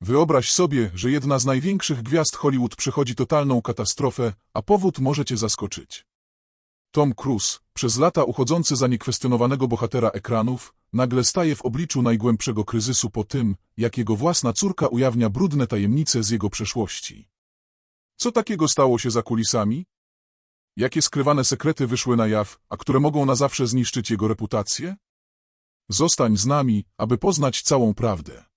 Wyobraź sobie, że jedna z największych gwiazd Hollywood przechodzi totalną katastrofę, a powód może cię zaskoczyć. Tom Cruise, przez lata uchodzący za niekwestionowanego bohatera ekranów, nagle staje w obliczu najgłębszego kryzysu po tym, jak jego własna córka ujawnia brudne tajemnice z jego przeszłości. Co takiego stało się za kulisami? Jakie skrywane sekrety wyszły na jaw, a które mogą na zawsze zniszczyć jego reputację? Zostań z nami, aby poznać całą prawdę.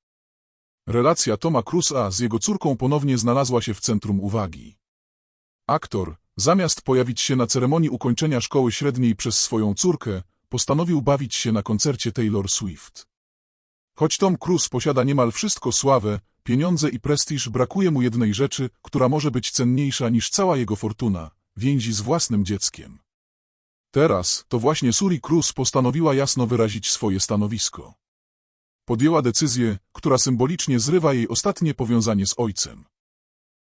Relacja Toma Cruise'a z jego córką ponownie znalazła się w centrum uwagi. Aktor, zamiast pojawić się na ceremonii ukończenia szkoły średniej przez swoją córkę, postanowił bawić się na koncercie Taylor Swift. Choć Tom Cruise posiada niemal wszystko sławę, pieniądze i prestiż, brakuje mu jednej rzeczy, która może być cenniejsza niż cała jego fortuna – więzi z własnym dzieckiem. Teraz to właśnie Suri Cruz postanowiła jasno wyrazić swoje stanowisko. Podjęła decyzję, która symbolicznie zrywa jej ostatnie powiązanie z ojcem.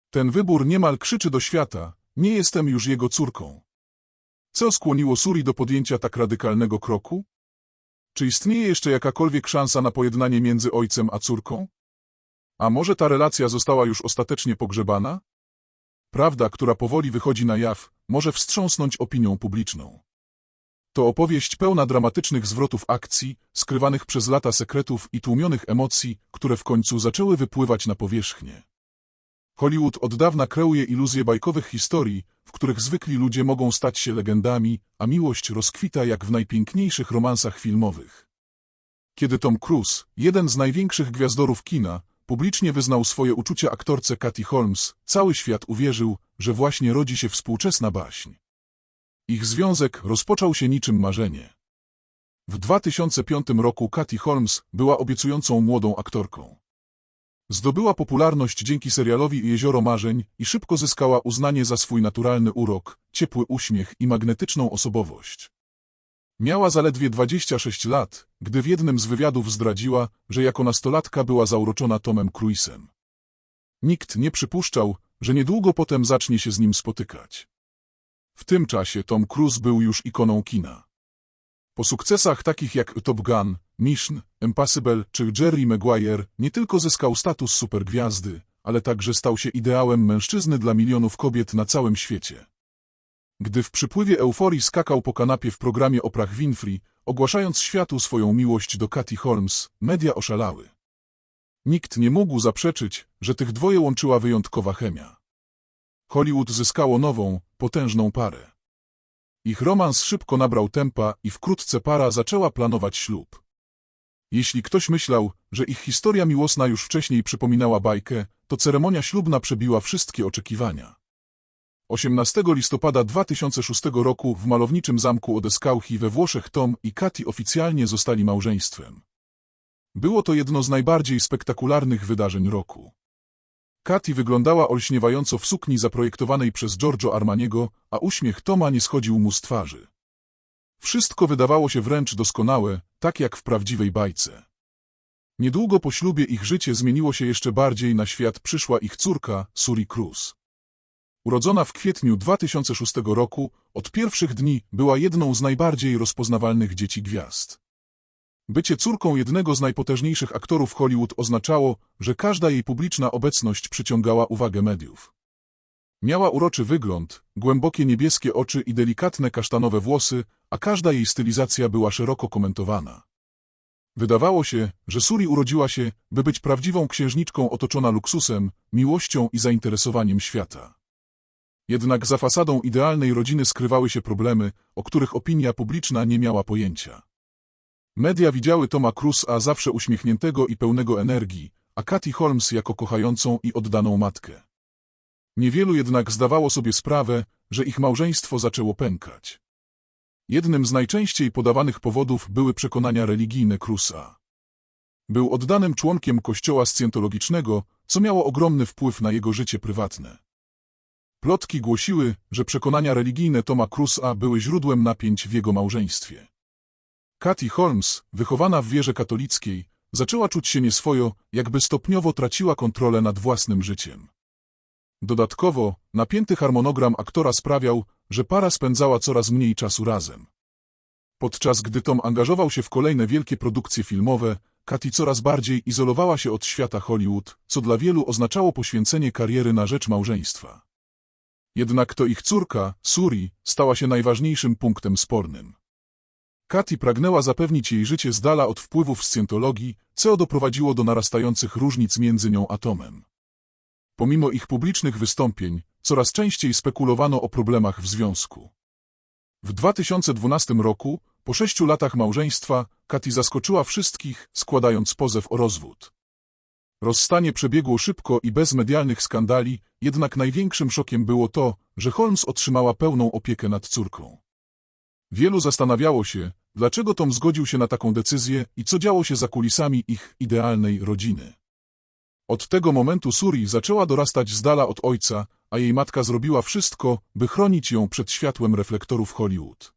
Ten wybór niemal krzyczy do świata, nie jestem już jego córką. Co skłoniło Suri do podjęcia tak radykalnego kroku? Czy istnieje jeszcze jakakolwiek szansa na pojednanie między ojcem a córką? A może ta relacja została już ostatecznie pogrzebana? Prawda, która powoli wychodzi na jaw, może wstrząsnąć opinią publiczną. To opowieść pełna dramatycznych zwrotów akcji, skrywanych przez lata sekretów i tłumionych emocji, które w końcu zaczęły wypływać na powierzchnię. Hollywood od dawna kreuje iluzje bajkowych historii, w których zwykli ludzie mogą stać się legendami, a miłość rozkwita jak w najpiękniejszych romansach filmowych. Kiedy Tom Cruise, jeden z największych gwiazdorów kina, publicznie wyznał swoje uczucia aktorce Katy Holmes, cały świat uwierzył, że właśnie rodzi się współczesna baśń. Ich związek rozpoczął się niczym marzenie. W 2005 roku Katy Holmes była obiecującą młodą aktorką. Zdobyła popularność dzięki serialowi Jezioro Marzeń i szybko zyskała uznanie za swój naturalny urok, ciepły uśmiech i magnetyczną osobowość. Miała zaledwie 26 lat, gdy w jednym z wywiadów zdradziła, że jako nastolatka była zauroczona Tomem Cruisem. Nikt nie przypuszczał, że niedługo potem zacznie się z nim spotykać. W tym czasie Tom Cruise był już ikoną kina. Po sukcesach takich jak Top Gun, Mission, Impossible czy Jerry Maguire nie tylko zyskał status supergwiazdy, ale także stał się ideałem mężczyzny dla milionów kobiet na całym świecie. Gdy w przypływie euforii skakał po kanapie w programie Oprah Winfrey, ogłaszając światu swoją miłość do Katy Holmes, media oszalały. Nikt nie mógł zaprzeczyć, że tych dwoje łączyła wyjątkowa chemia. Hollywood zyskało nową, potężną parę. Ich romans szybko nabrał tempa i wkrótce para zaczęła planować ślub. Jeśli ktoś myślał, że ich historia miłosna już wcześniej przypominała bajkę, to ceremonia ślubna przebiła wszystkie oczekiwania. 18 listopada 2006 roku w malowniczym zamku Odeskauchi we Włoszech Tom i Katy oficjalnie zostali małżeństwem. Było to jedno z najbardziej spektakularnych wydarzeń roku. Katy wyglądała olśniewająco w sukni zaprojektowanej przez Giorgio Armaniego, a uśmiech Toma nie schodził mu z twarzy. Wszystko wydawało się wręcz doskonałe, tak jak w prawdziwej bajce. Niedługo po ślubie ich życie zmieniło się jeszcze bardziej, na świat przyszła ich córka, Suri Cruz. Urodzona w kwietniu 2006 roku, od pierwszych dni była jedną z najbardziej rozpoznawalnych dzieci gwiazd. Bycie córką jednego z najpotężniejszych aktorów Hollywood oznaczało, że każda jej publiczna obecność przyciągała uwagę mediów. Miała uroczy wygląd, głębokie niebieskie oczy i delikatne kasztanowe włosy, a każda jej stylizacja była szeroko komentowana. Wydawało się, że Suri urodziła się, by być prawdziwą księżniczką otoczona luksusem, miłością i zainteresowaniem świata. Jednak za fasadą idealnej rodziny skrywały się problemy, o których opinia publiczna nie miała pojęcia. Media widziały Toma Cruise'a zawsze uśmiechniętego i pełnego energii, a Katy Holmes jako kochającą i oddaną matkę. Niewielu jednak zdawało sobie sprawę, że ich małżeństwo zaczęło pękać. Jednym z najczęściej podawanych powodów były przekonania religijne Cruise'a. Był oddanym członkiem kościoła scjentologicznego, co miało ogromny wpływ na jego życie prywatne. Plotki głosiły, że przekonania religijne Toma Cruise'a były źródłem napięć w jego małżeństwie. Katy Holmes, wychowana w wierze katolickiej, zaczęła czuć się nieswojo, jakby stopniowo traciła kontrolę nad własnym życiem. Dodatkowo, napięty harmonogram aktora sprawiał, że para spędzała coraz mniej czasu razem. Podczas gdy Tom angażował się w kolejne wielkie produkcje filmowe, Katy coraz bardziej izolowała się od świata Hollywood, co dla wielu oznaczało poświęcenie kariery na rzecz małżeństwa. Jednak to ich córka, Suri, stała się najważniejszym punktem spornym. Katy pragnęła zapewnić jej życie z dala od wpływów scjentologii, co doprowadziło do narastających różnic między nią a Tomem. Pomimo ich publicznych wystąpień, coraz częściej spekulowano o problemach w związku. W 2012 roku, po sześciu latach małżeństwa, Katy zaskoczyła wszystkich, składając pozew o rozwód. Rozstanie przebiegło szybko i bez medialnych skandali, jednak największym szokiem było to, że Holmes otrzymała pełną opiekę nad córką. Wielu zastanawiało się, dlaczego Tom zgodził się na taką decyzję i co działo się za kulisami ich idealnej rodziny. Od tego momentu Suri zaczęła dorastać z dala od ojca, a jej matka zrobiła wszystko, by chronić ją przed światłem reflektorów Hollywood.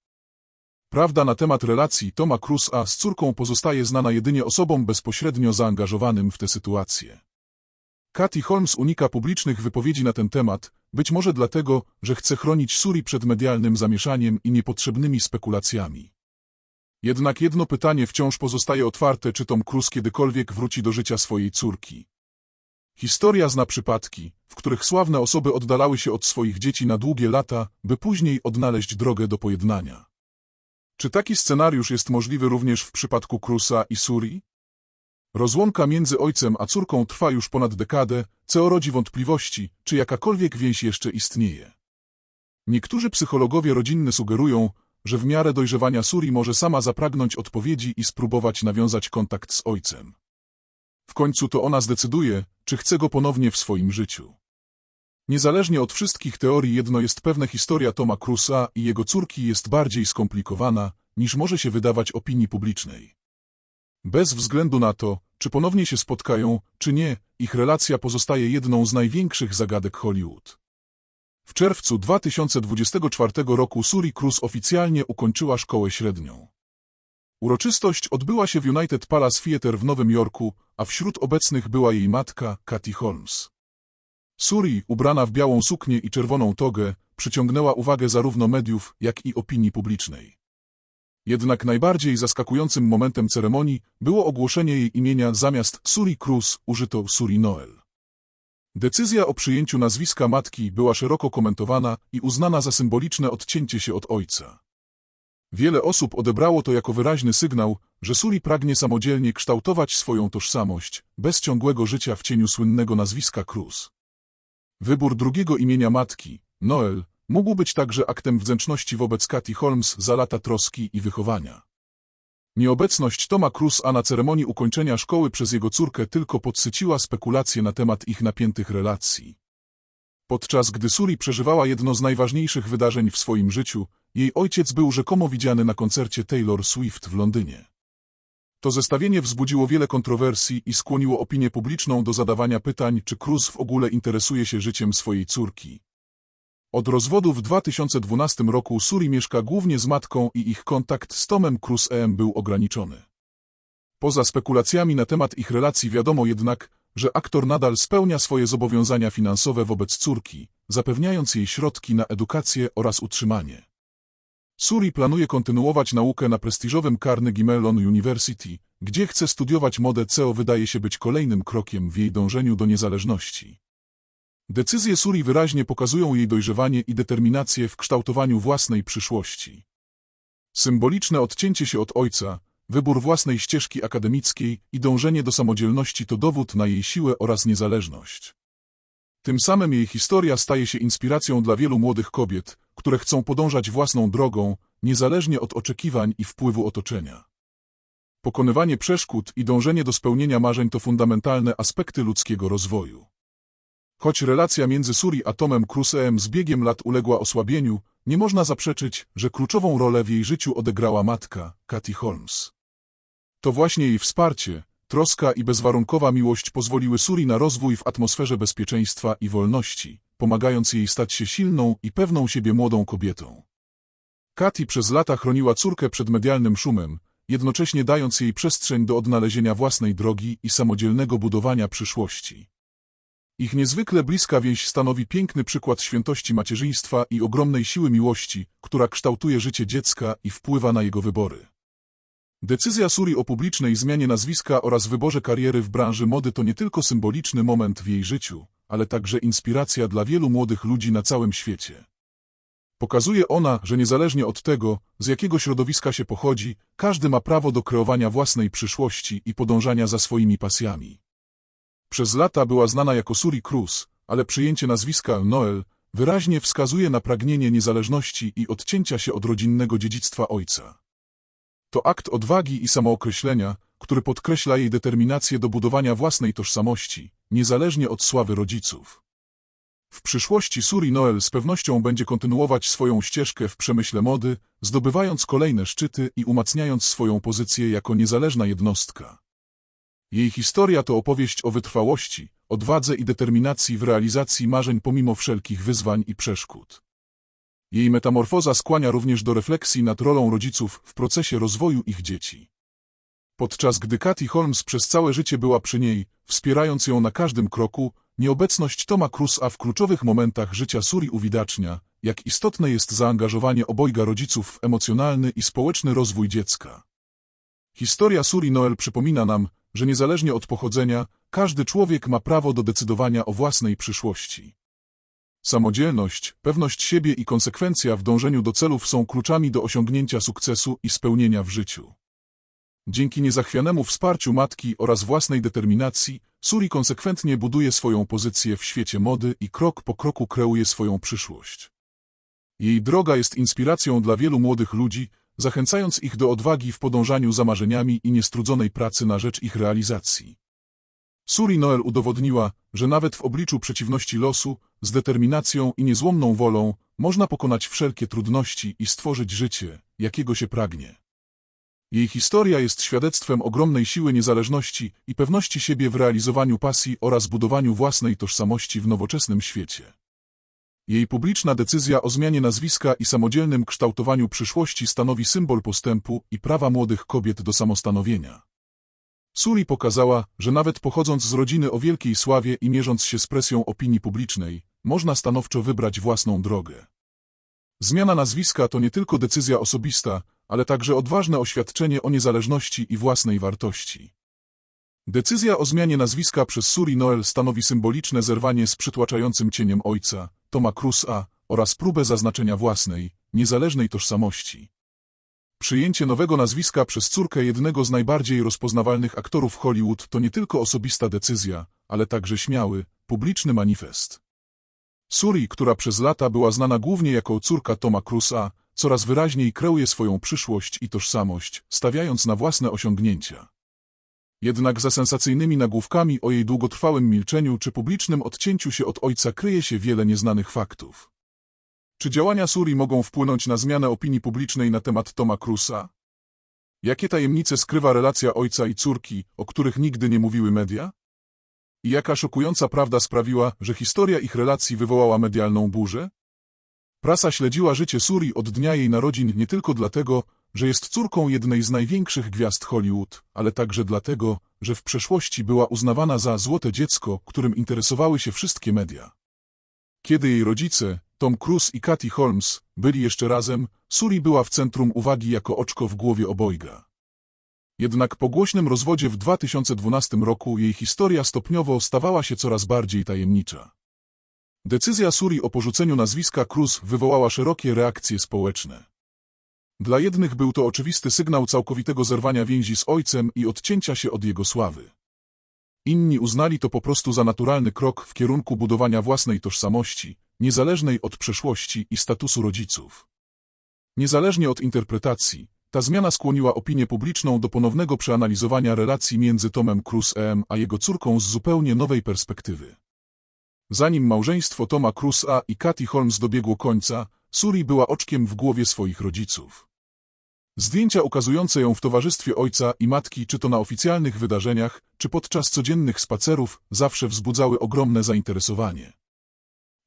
Prawda na temat relacji Toma Cruise'a z córką pozostaje znana jedynie osobom bezpośrednio zaangażowanym w tę sytuację. Katy Holmes unika publicznych wypowiedzi na ten temat, być może dlatego, że chce chronić Suri przed medialnym zamieszaniem i niepotrzebnymi spekulacjami. Jednak jedno pytanie wciąż pozostaje otwarte, czy Tom Cruise kiedykolwiek wróci do życia swojej córki. Historia zna przypadki, w których sławne osoby oddalały się od swoich dzieci na długie lata, by później odnaleźć drogę do pojednania. Czy taki scenariusz jest możliwy również w przypadku Cruza i Suri? Rozłąka między ojcem a córką trwa już ponad dekadę, co rodzi wątpliwości, czy jakakolwiek więź jeszcze istnieje. Niektórzy psychologowie rodzinne sugerują, że w miarę dojrzewania Suri może sama zapragnąć odpowiedzi i spróbować nawiązać kontakt z ojcem. W końcu to ona zdecyduje, czy chce go ponownie w swoim życiu. Niezależnie od wszystkich teorii jedno jest pewne historia Toma Cruza i jego córki jest bardziej skomplikowana, niż może się wydawać opinii publicznej. Bez względu na to, czy ponownie się spotkają, czy nie, ich relacja pozostaje jedną z największych zagadek Hollywood. W czerwcu 2024 roku Suri Cruz oficjalnie ukończyła szkołę średnią. Uroczystość odbyła się w United Palace Theatre w Nowym Jorku, a wśród obecnych była jej matka, Katy Holmes. Suri, ubrana w białą suknię i czerwoną togę, przyciągnęła uwagę zarówno mediów, jak i opinii publicznej. Jednak najbardziej zaskakującym momentem ceremonii było ogłoszenie jej imienia zamiast Suri Cruz użyto Suri Noel. Decyzja o przyjęciu nazwiska matki była szeroko komentowana i uznana za symboliczne odcięcie się od ojca. Wiele osób odebrało to jako wyraźny sygnał, że Suri pragnie samodzielnie kształtować swoją tożsamość, bez ciągłego życia w cieniu słynnego nazwiska Cruz. Wybór drugiego imienia matki, Noel, mógł być także aktem wdzięczności wobec Katy Holmes za lata troski i wychowania. Nieobecność Toma Cruza na ceremonii ukończenia szkoły przez jego córkę tylko podsyciła spekulacje na temat ich napiętych relacji. Podczas gdy Suri przeżywała jedno z najważniejszych wydarzeń w swoim życiu, jej ojciec był rzekomo widziany na koncercie Taylor Swift w Londynie. To zestawienie wzbudziło wiele kontrowersji i skłoniło opinię publiczną do zadawania pytań, czy Cruz w ogóle interesuje się życiem swojej córki. Od rozwodu w 2012 roku Suri mieszka głównie z matką i ich kontakt z Tomem Cruise'em był ograniczony. Poza spekulacjami na temat ich relacji wiadomo jednak, że aktor nadal spełnia swoje zobowiązania finansowe wobec córki, zapewniając jej środki na edukację oraz utrzymanie. Suri planuje kontynuować naukę na prestiżowym Carnegie Mellon University, gdzie chce studiować modę co wydaje się być kolejnym krokiem w jej dążeniu do niezależności. Decyzje Suri wyraźnie pokazują jej dojrzewanie i determinację w kształtowaniu własnej przyszłości. Symboliczne odcięcie się od ojca, wybór własnej ścieżki akademickiej i dążenie do samodzielności to dowód na jej siłę oraz niezależność. Tym samym jej historia staje się inspiracją dla wielu młodych kobiet, które chcą podążać własną drogą, niezależnie od oczekiwań i wpływu otoczenia. Pokonywanie przeszkód i dążenie do spełnienia marzeń to fundamentalne aspekty ludzkiego rozwoju. Choć relacja między Suri a Tomem Crusoe'em z biegiem lat uległa osłabieniu, nie można zaprzeczyć, że kluczową rolę w jej życiu odegrała matka, Katy Holmes. To właśnie jej wsparcie, troska i bezwarunkowa miłość pozwoliły Suri na rozwój w atmosferze bezpieczeństwa i wolności, pomagając jej stać się silną i pewną siebie młodą kobietą. Katy przez lata chroniła córkę przed medialnym szumem, jednocześnie dając jej przestrzeń do odnalezienia własnej drogi i samodzielnego budowania przyszłości. Ich niezwykle bliska więź stanowi piękny przykład świętości macierzyństwa i ogromnej siły miłości, która kształtuje życie dziecka i wpływa na jego wybory. Decyzja Suri o publicznej zmianie nazwiska oraz wyborze kariery w branży mody to nie tylko symboliczny moment w jej życiu, ale także inspiracja dla wielu młodych ludzi na całym świecie. Pokazuje ona, że niezależnie od tego, z jakiego środowiska się pochodzi, każdy ma prawo do kreowania własnej przyszłości i podążania za swoimi pasjami. Przez lata była znana jako Suri Cruz, ale przyjęcie nazwiska Noel wyraźnie wskazuje na pragnienie niezależności i odcięcia się od rodzinnego dziedzictwa ojca. To akt odwagi i samookreślenia, który podkreśla jej determinację do budowania własnej tożsamości, niezależnie od sławy rodziców. W przyszłości Suri Noel z pewnością będzie kontynuować swoją ścieżkę w przemyśle mody, zdobywając kolejne szczyty i umacniając swoją pozycję jako niezależna jednostka. Jej historia to opowieść o wytrwałości, odwadze i determinacji w realizacji marzeń pomimo wszelkich wyzwań i przeszkód. Jej metamorfoza skłania również do refleksji nad rolą rodziców w procesie rozwoju ich dzieci. Podczas gdy Katy Holmes przez całe życie była przy niej, wspierając ją na każdym kroku, nieobecność Toma Cruza w kluczowych momentach życia Suri uwidacznia, jak istotne jest zaangażowanie obojga rodziców w emocjonalny i społeczny rozwój dziecka. Historia Suri Noel przypomina nam, że niezależnie od pochodzenia, każdy człowiek ma prawo do decydowania o własnej przyszłości. Samodzielność, pewność siebie i konsekwencja w dążeniu do celów są kluczami do osiągnięcia sukcesu i spełnienia w życiu. Dzięki niezachwianemu wsparciu matki oraz własnej determinacji, Suri konsekwentnie buduje swoją pozycję w świecie mody i krok po kroku kreuje swoją przyszłość. Jej droga jest inspiracją dla wielu młodych ludzi, zachęcając ich do odwagi w podążaniu za marzeniami i niestrudzonej pracy na rzecz ich realizacji. Suri Noel udowodniła, że nawet w obliczu przeciwności losu, z determinacją i niezłomną wolą, można pokonać wszelkie trudności i stworzyć życie, jakiego się pragnie. Jej historia jest świadectwem ogromnej siły niezależności i pewności siebie w realizowaniu pasji oraz budowaniu własnej tożsamości w nowoczesnym świecie. Jej publiczna decyzja o zmianie nazwiska i samodzielnym kształtowaniu przyszłości stanowi symbol postępu i prawa młodych kobiet do samostanowienia. Suri pokazała, że nawet pochodząc z rodziny o wielkiej sławie i mierząc się z presją opinii publicznej, można stanowczo wybrać własną drogę. Zmiana nazwiska to nie tylko decyzja osobista, ale także odważne oświadczenie o niezależności i własnej wartości. Decyzja o zmianie nazwiska przez Suri Noel stanowi symboliczne zerwanie z przytłaczającym cieniem ojca, Toma Cruza, oraz próbę zaznaczenia własnej, niezależnej tożsamości. Przyjęcie nowego nazwiska przez córkę jednego z najbardziej rozpoznawalnych aktorów Hollywood to nie tylko osobista decyzja, ale także śmiały, publiczny manifest. Suri, która przez lata była znana głównie jako córka Toma Cruza, coraz wyraźniej kreuje swoją przyszłość i tożsamość, stawiając na własne osiągnięcia. Jednak za sensacyjnymi nagłówkami o jej długotrwałym milczeniu czy publicznym odcięciu się od ojca kryje się wiele nieznanych faktów. Czy działania Suri mogą wpłynąć na zmianę opinii publicznej na temat Toma Cruza? Jakie tajemnice skrywa relacja ojca i córki, o których nigdy nie mówiły media? I jaka szokująca prawda sprawiła, że historia ich relacji wywołała medialną burzę? Prasa śledziła życie Suri od dnia jej narodzin nie tylko dlatego, że jest córką jednej z największych gwiazd Hollywood, ale także dlatego, że w przeszłości była uznawana za złote dziecko, którym interesowały się wszystkie media. Kiedy jej rodzice, Tom Cruise i Katy Holmes, byli jeszcze razem, Suri była w centrum uwagi jako oczko w głowie obojga. Jednak po głośnym rozwodzie w 2012 roku jej historia stopniowo stawała się coraz bardziej tajemnicza. Decyzja Suri o porzuceniu nazwiska Cruz wywołała szerokie reakcje społeczne. Dla jednych był to oczywisty sygnał całkowitego zerwania więzi z ojcem i odcięcia się od jego sławy. Inni uznali to po prostu za naturalny krok w kierunku budowania własnej tożsamości, niezależnej od przeszłości i statusu rodziców. Niezależnie od interpretacji, ta zmiana skłoniła opinię publiczną do ponownego przeanalizowania relacji między Tomem Cruise'em a jego córką z zupełnie nowej perspektywy. Zanim małżeństwo Toma Cruise'a i Katy Holmes dobiegło końca, Suri była oczkiem w głowie swoich rodziców. Zdjęcia ukazujące ją w towarzystwie ojca i matki, czy to na oficjalnych wydarzeniach, czy podczas codziennych spacerów, zawsze wzbudzały ogromne zainteresowanie.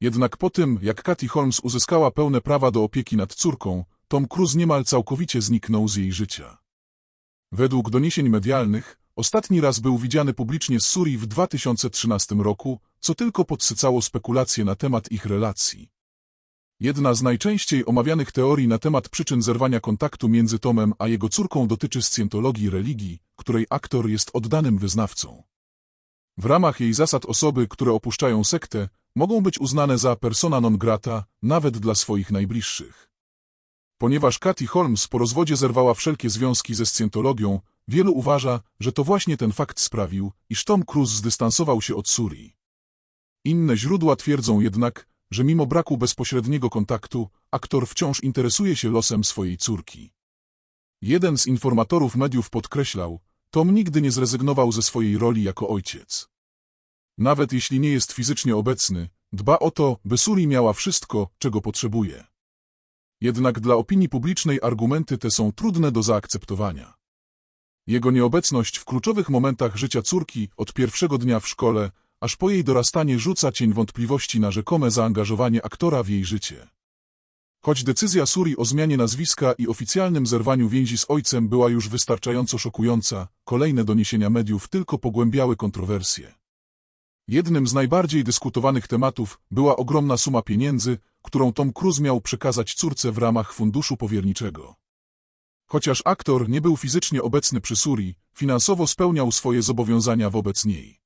Jednak po tym, jak Katy Holmes uzyskała pełne prawa do opieki nad córką, Tom Cruise niemal całkowicie zniknął z jej życia. Według doniesień medialnych, ostatni raz był widziany publicznie z Suri w 2013 roku, co tylko podsycało spekulacje na temat ich relacji. Jedna z najczęściej omawianych teorii na temat przyczyn zerwania kontaktu między Tomem a jego córką dotyczy scjentologii religii, której aktor jest oddanym wyznawcą. W ramach jej zasad osoby, które opuszczają sektę, mogą być uznane za persona non grata nawet dla swoich najbliższych. Ponieważ Katy Holmes po rozwodzie zerwała wszelkie związki ze scjentologią, wielu uważa, że to właśnie ten fakt sprawił, iż Tom Cruise zdystansował się od Suri. Inne źródła twierdzą jednak, że mimo braku bezpośredniego kontaktu, aktor wciąż interesuje się losem swojej córki. Jeden z informatorów mediów podkreślał, Tom nigdy nie zrezygnował ze swojej roli jako ojciec. Nawet jeśli nie jest fizycznie obecny, dba o to, by Suri miała wszystko, czego potrzebuje. Jednak dla opinii publicznej argumenty te są trudne do zaakceptowania. Jego nieobecność w kluczowych momentach życia córki od pierwszego dnia w szkole, aż po jej dorastanie rzuca cień wątpliwości na rzekome zaangażowanie aktora w jej życie. Choć decyzja Suri o zmianie nazwiska i oficjalnym zerwaniu więzi z ojcem była już wystarczająco szokująca, kolejne doniesienia mediów tylko pogłębiały kontrowersje. Jednym z najbardziej dyskutowanych tematów była ogromna suma pieniędzy, którą Tom Cruise miał przekazać córce w ramach funduszu powierniczego. Chociaż aktor nie był fizycznie obecny przy Suri, finansowo spełniał swoje zobowiązania wobec niej.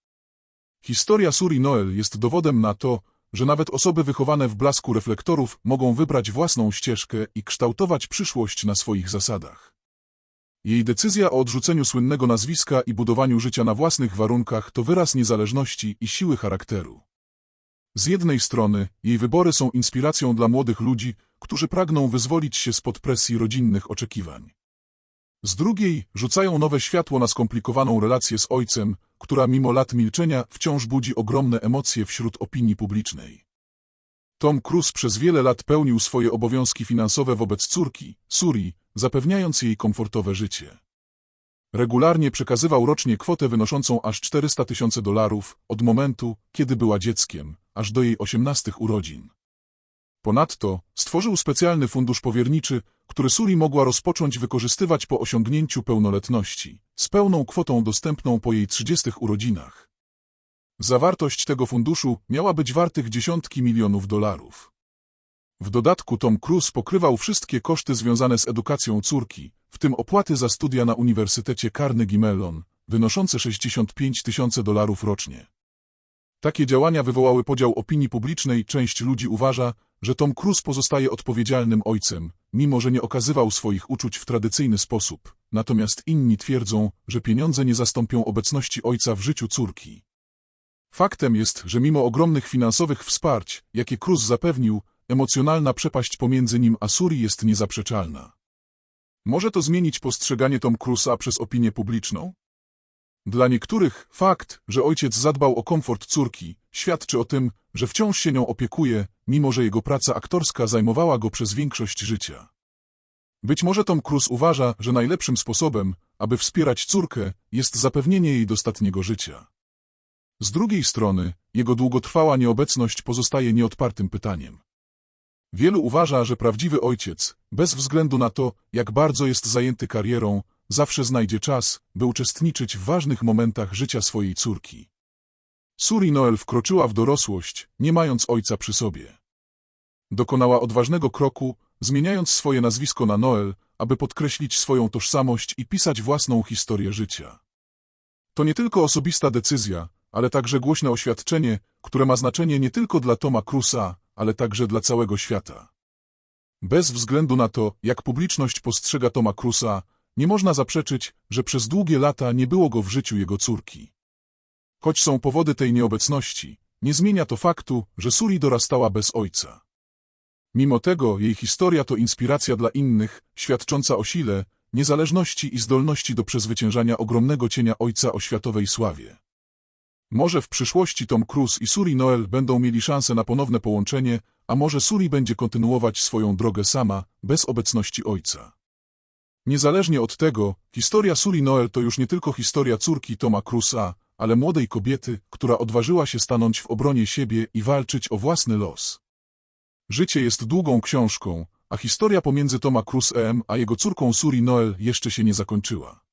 Historia Suri Noel jest dowodem na to, że nawet osoby wychowane w blasku reflektorów mogą wybrać własną ścieżkę i kształtować przyszłość na swoich zasadach. Jej decyzja o odrzuceniu słynnego nazwiska i budowaniu życia na własnych warunkach to wyraz niezależności i siły charakteru. Z jednej strony, jej wybory są inspiracją dla młodych ludzi, którzy pragną wyzwolić się spod presji rodzinnych oczekiwań. Z drugiej, rzucają nowe światło na skomplikowaną relację z ojcem, która mimo lat milczenia wciąż budzi ogromne emocje wśród opinii publicznej. Tom Cruise przez wiele lat pełnił swoje obowiązki finansowe wobec córki, Suri, zapewniając jej komfortowe życie. Regularnie przekazywał rocznie kwotę wynoszącą aż 400 tysięcy dolarów od momentu, kiedy była dzieckiem, aż do jej osiemnastych urodzin. Ponadto stworzył specjalny fundusz powierniczy, który Suri mogła rozpocząć wykorzystywać po osiągnięciu pełnoletności, z pełną kwotą dostępną po jej 30 urodzinach. Zawartość tego funduszu miała być wartych dziesiątki milionów dolarów. W dodatku Tom Cruise pokrywał wszystkie koszty związane z edukacją córki, w tym opłaty za studia na Uniwersytecie Carnegie Mellon, wynoszące 65 tysięcy dolarów rocznie. Takie działania wywołały podział opinii publicznej, część ludzi uważa, że Tom Cruise pozostaje odpowiedzialnym ojcem, mimo że nie okazywał swoich uczuć w tradycyjny sposób, natomiast inni twierdzą, że pieniądze nie zastąpią obecności ojca w życiu córki. Faktem jest, że mimo ogromnych finansowych wsparć, jakie Cruise zapewnił, emocjonalna przepaść pomiędzy nim a Suri jest niezaprzeczalna. Może to zmienić postrzeganie Tom Cruise'a przez opinię publiczną? Dla niektórych fakt, że ojciec zadbał o komfort córki, świadczy o tym, że wciąż się nią opiekuje, mimo że jego praca aktorska zajmowała go przez większość życia. Być może Tom Cruise uważa, że najlepszym sposobem, aby wspierać córkę, jest zapewnienie jej dostatniego życia. Z drugiej strony, jego długotrwała nieobecność pozostaje nieodpartym pytaniem. Wielu uważa, że prawdziwy ojciec, bez względu na to, jak bardzo jest zajęty karierą, zawsze znajdzie czas, by uczestniczyć w ważnych momentach życia swojej córki. Suri Noel wkroczyła w dorosłość, nie mając ojca przy sobie. Dokonała odważnego kroku, zmieniając swoje nazwisko na Noel, aby podkreślić swoją tożsamość i pisać własną historię życia. To nie tylko osobista decyzja, ale także głośne oświadczenie, które ma znaczenie nie tylko dla Toma Cruza, ale także dla całego świata. Bez względu na to, jak publiczność postrzega Toma Cruza, nie można zaprzeczyć, że przez długie lata nie było go w życiu jego córki. Choć są powody tej nieobecności, nie zmienia to faktu, że Suri dorastała bez ojca. Mimo tego jej historia to inspiracja dla innych, świadcząca o sile, niezależności i zdolności do przezwyciężania ogromnego cienia ojca o światowej sławie. Może w przyszłości Tom Cruise i Suri Noel będą mieli szansę na ponowne połączenie, a może Suri będzie kontynuować swoją drogę sama, bez obecności ojca. Niezależnie od tego, historia Suri Noel to już nie tylko historia córki Toma Cruza, ale młodej kobiety, która odważyła się stanąć w obronie siebie i walczyć o własny los. Życie jest długą książką, a historia pomiędzy Toma Cruzem a jego córką Suri Noel jeszcze się nie zakończyła.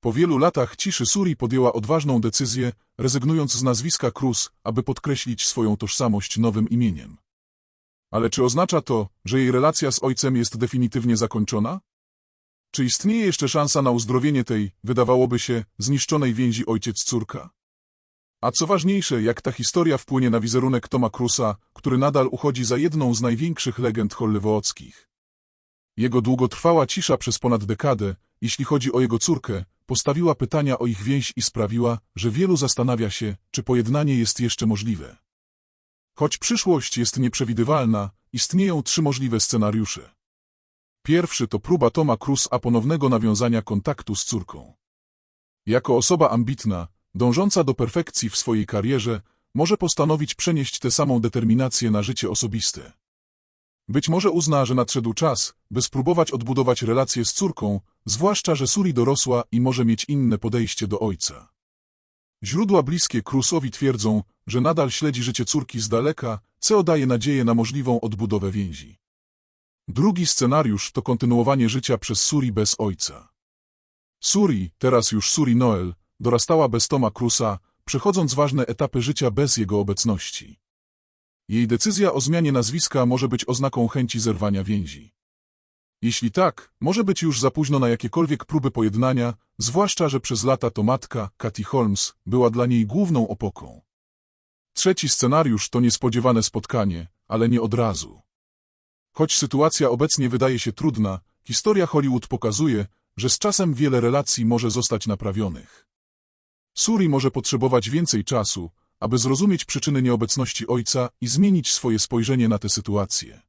Po wielu latach ciszy Suri podjęła odważną decyzję, rezygnując z nazwiska Cruz, aby podkreślić swoją tożsamość nowym imieniem. Ale czy oznacza to, że jej relacja z ojcem jest definitywnie zakończona? Czy istnieje jeszcze szansa na uzdrowienie tej, wydawałoby się, zniszczonej więzi ojciec-córka? A co ważniejsze, jak ta historia wpłynie na wizerunek Toma Cruza, który nadal uchodzi za jedną z największych legend hollywoodzkich. Jego długotrwała cisza przez ponad dekadę, jeśli chodzi o jego córkę, postawiła pytania o ich więź i sprawiła, że wielu zastanawia się, czy pojednanie jest jeszcze możliwe. Choć przyszłość jest nieprzewidywalna, istnieją trzy możliwe scenariusze. Pierwszy to próba Toma Cruza ponownego nawiązania kontaktu z córką. Jako osoba ambitna, dążąca do perfekcji w swojej karierze, może postanowić przenieść tę samą determinację na życie osobiste. Być może uzna, że nadszedł czas, by spróbować odbudować relacje z córką, zwłaszcza, że Suri dorosła i może mieć inne podejście do ojca. Źródła bliskie Crusowi twierdzą, że nadal śledzi życie córki z daleka, co daje nadzieję na możliwą odbudowę więzi. Drugi scenariusz to kontynuowanie życia przez Suri bez ojca. Suri, teraz już Suri Noel, dorastała bez Toma Cruza, przechodząc ważne etapy życia bez jego obecności. Jej decyzja o zmianie nazwiska może być oznaką chęci zerwania więzi. Jeśli tak, może być już za późno na jakiekolwiek próby pojednania, zwłaszcza, że przez lata to matka, Katy Holmes, była dla niej główną opoką. Trzeci scenariusz to niespodziewane spotkanie, ale nie od razu. Choć sytuacja obecnie wydaje się trudna, historia Hollywood pokazuje, że z czasem wiele relacji może zostać naprawionych. Suri może potrzebować więcej czasu, aby zrozumieć przyczyny nieobecności ojca i zmienić swoje spojrzenie na tę sytuację.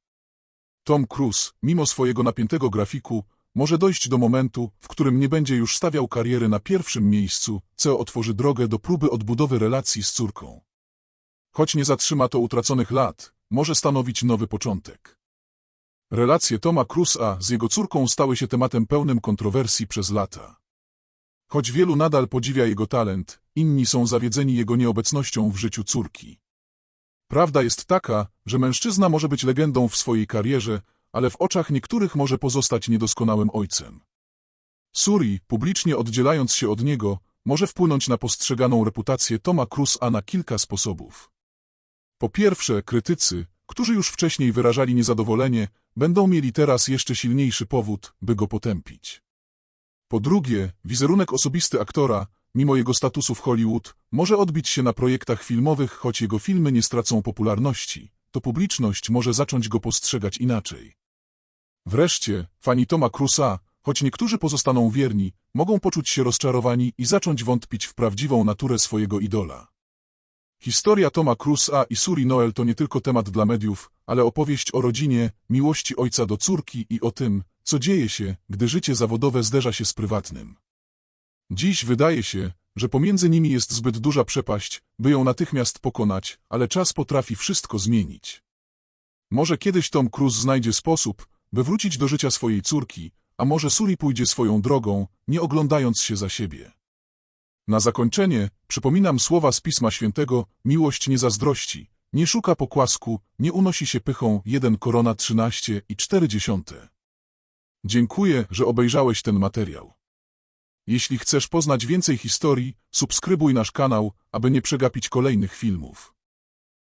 Tom Cruise, mimo swojego napiętego grafiku, może dojść do momentu, w którym nie będzie już stawiał kariery na pierwszym miejscu, co otworzy drogę do próby odbudowy relacji z córką. Choć nie zatrzyma to utraconych lat, może stanowić nowy początek. Relacje Toma Cruise'a z jego córką stały się tematem pełnym kontrowersji przez lata. Choć wielu nadal podziwia jego talent, inni są zawiedzeni jego nieobecnością w życiu córki. Prawda jest taka, że mężczyzna może być legendą w swojej karierze, ale w oczach niektórych może pozostać niedoskonałym ojcem. Suri, publicznie oddzielając się od niego, może wpłynąć na postrzeganą reputację Toma Cruise'a na kilka sposobów. Po pierwsze, krytycy, którzy już wcześniej wyrażali niezadowolenie, będą mieli teraz jeszcze silniejszy powód, by go potępić. Po drugie, wizerunek osobisty aktora, mimo jego statusu w Hollywood, może odbić się na projektach filmowych, choć jego filmy nie stracą popularności, to publiczność może zacząć go postrzegać inaczej. Wreszcie, fani Toma Cruza, choć niektórzy pozostaną wierni, mogą poczuć się rozczarowani i zacząć wątpić w prawdziwą naturę swojego idola. Historia Toma Cruza i Suri Noel to nie tylko temat dla mediów, ale opowieść o rodzinie, miłości ojca do córki i o tym, co dzieje się, gdy życie zawodowe zderza się z prywatnym. Dziś wydaje się, że pomiędzy nimi jest zbyt duża przepaść, by ją natychmiast pokonać, ale czas potrafi wszystko zmienić. Może kiedyś Tom Cruise znajdzie sposób, by wrócić do życia swojej córki, a może Suri pójdzie swoją drogą, nie oglądając się za siebie. Na zakończenie przypominam słowa z Pisma Świętego, miłość nie zazdrości, nie szuka pokłasku, nie unosi się pychą, 1 Korona 13 i 40. Dziękuję, że obejrzałeś ten materiał. Jeśli chcesz poznać więcej historii, subskrybuj nasz kanał, aby nie przegapić kolejnych filmów.